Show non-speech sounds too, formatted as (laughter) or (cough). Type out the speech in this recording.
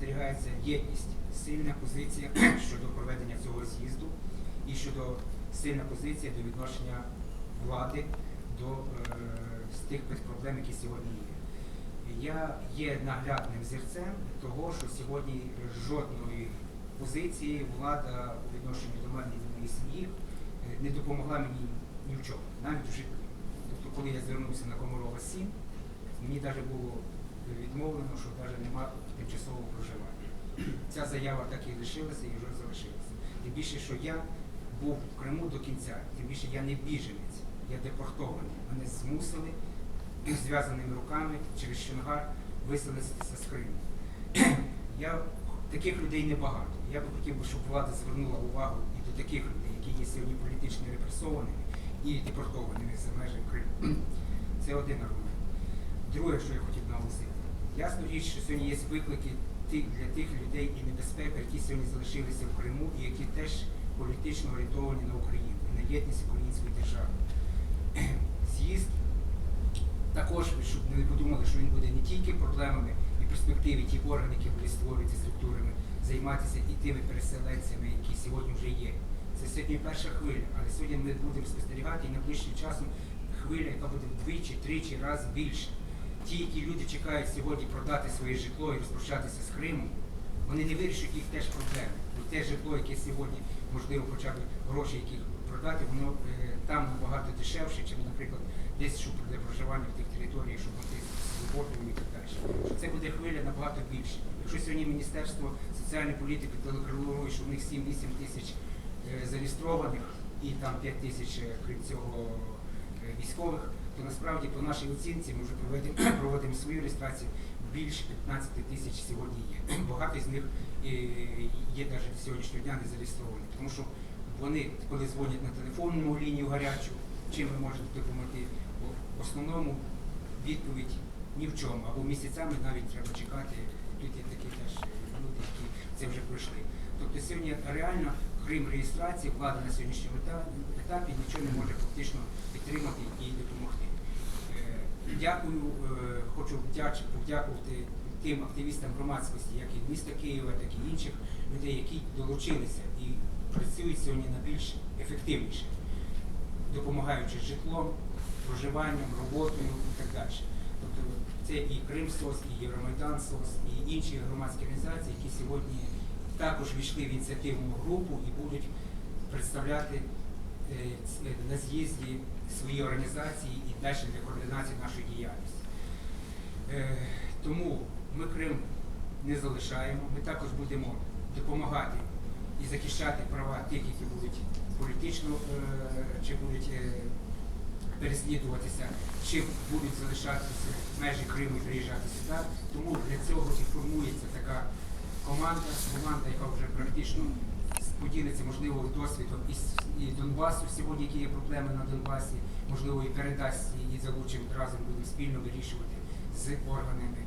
спостерігається єдність, сильна позиція щодо проведення цього з'їзду і щодо сильна позиція до відношення влади до е, тих проблем, які сьогодні є. Я є наглядним зірцем того, що сьогодні жодної позиції влада у відношенні до мене і до моєї сім'ї е, не допомогла мені ні в чому, навіть у житті. Тобто, коли я звернувся на Комарова 7, мені навіть було відмовлено, що навіть немає тимчасового проживання. Ця заява так і лишилася і вже залишилася. Тим більше, що я був в Криму до кінця, тим більше я не біженець, я депортований. Мене змусили зв'язаними руками через Шенгар виселитися з Криму. Я таких людей небагато. Я би хотів щоб влада звернула увагу і до таких людей, які є сьогодні політично репресованими і депортованими за межі Криму. Це один аргумент. Друге, що я хотів наголосити. Ясно річ, що сьогодні є виклики для тих людей і небезпека, які сьогодні залишилися в Криму і які теж політично орієнтовані на Україну і на єдність української держави. (clears throat) З'їзд також, щоб не подумали, що він буде не тільки проблемами і перспективі ті органи, які будуть створюються структурами, займатися і тими переселенцями, які сьогодні вже є. Це сьогодні перша хвиля, але сьогодні ми будемо спостерігати і найближчим часом хвиля, яка буде вдвічі, тричі раз більше. Ті, які люди чекають сьогодні продати своє житло і розпрощатися з Кримом, вони не вирішать їх теж проблеми. Бо те житло, яке сьогодні, можливо, хоча б гроші, які продати, воно е, там набагато дешевше, ніж, наприклад, десь щоб для проживання в тих територіях, щоб з роботою і так далі. Що це буде хвиля набагато більше. Якщо сьогодні Міністерство соціальної політики декларує, що в них 7-8 тисяч е, зареєстрованих і там 5 тисяч, е, крім цього, військових, то насправді по нашій оцінці ми вже проведемо, (clears throat) проводимо свою реєстрацію, більше 15 тисяч сьогодні є. (clears throat) Багато з них е, є навіть до сьогоднішнього дня не зареєстровані, тому що вони, коли дзвонять на телефонну лінію гарячу, чим ви можете допомогти, в основному відповідь ні в чому, або місяцями навіть треба чекати. Тут є такі теж люди, які це вже пройшли. Тобто сьогодні реально, крім реєстрації, влада на сьогоднішньому етапі нічого не може фактично підтримати і допомогти. Е, Дякую, е, хочу подякувати тим активістам громадськості, як і міста Києва, так і інших людей, які долучилися і працюють сьогодні на більш ефективніше, допомагаючи житлом, проживанням, роботою і так далі. Тобто це і Кримсос, і Євромайдан СОС, і інші громадські організації, які сьогодні також війшли в ініціативну групу і будуть представляти е, е, на з'їзді свої організації і далі для координації нашої діяльності. Е, Тому ми Крим не залишаємо, ми також будемо допомагати і захищати права тих, які будуть політично чи будуть переслідуватися, чи будуть залишатися в межі Криму і приїжджати сюди. Тому для цього і формується така команда, команда, яка вже практично поділиться, можливо, досвідом із і Донбасу. Сьогодні, які є проблеми на Донбасі, можливо, і передасть і залучимо разом будемо спільно вирішувати з органами